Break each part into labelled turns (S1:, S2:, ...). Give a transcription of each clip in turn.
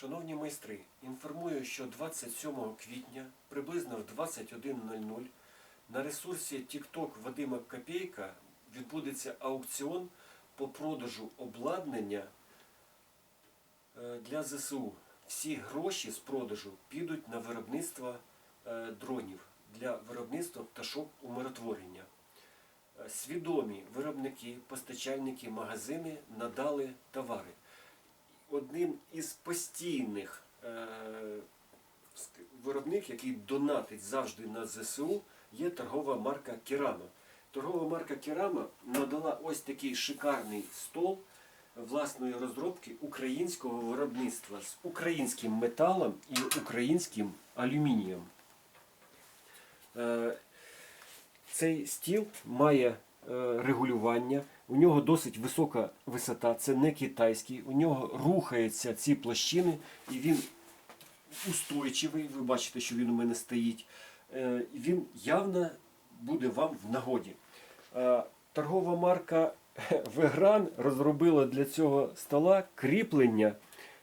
S1: Шановні майстри, інформую, що 27 квітня приблизно в 21.00 на ресурсі TikTok Вадима Копейка відбудеться аукціон по продажу обладнання е, для ЗСУ. Всі гроші з продажу підуть на виробництво е, дронів для виробництва пташок умиротворення. Е, Свідомі виробники, постачальники, магазини надали товари. Одним із постійних е, виробник, який донатить завжди на ЗСУ, є торгова марка Керама. Торгова марка Керама надала ось такий шикарний стол власної розробки українського виробництва з українським металом і українським алюмінієм. Е, Цей стіл має регулювання, у нього досить висока висота, це не китайський, у нього рухаються ці площини, і він устойчивий. Ви бачите, що він у мене стоїть. Е, Він явно буде вам в нагоді. Е, Торгова марка Вегран розробила для цього стола кріплення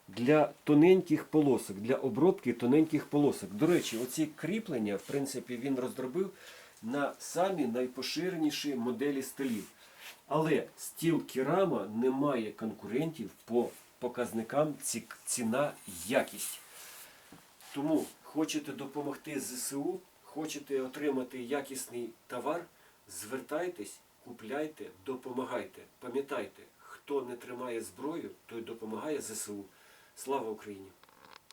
S1: для тоненьких полосок, для обробки тоненьких полосок. До речі, оці кріплення, в принципі, він розробив на самі найпоширеніші моделі столів. Але стіл керама не має конкурентів по показникам ці- ціна якість. Тому хочете допомогти ЗСУ, хочете отримати якісний товар, звертайтесь, купляйте, допомагайте. Пам'ятайте, хто не тримає зброю, той допомагає ЗСУ. Слава Україні!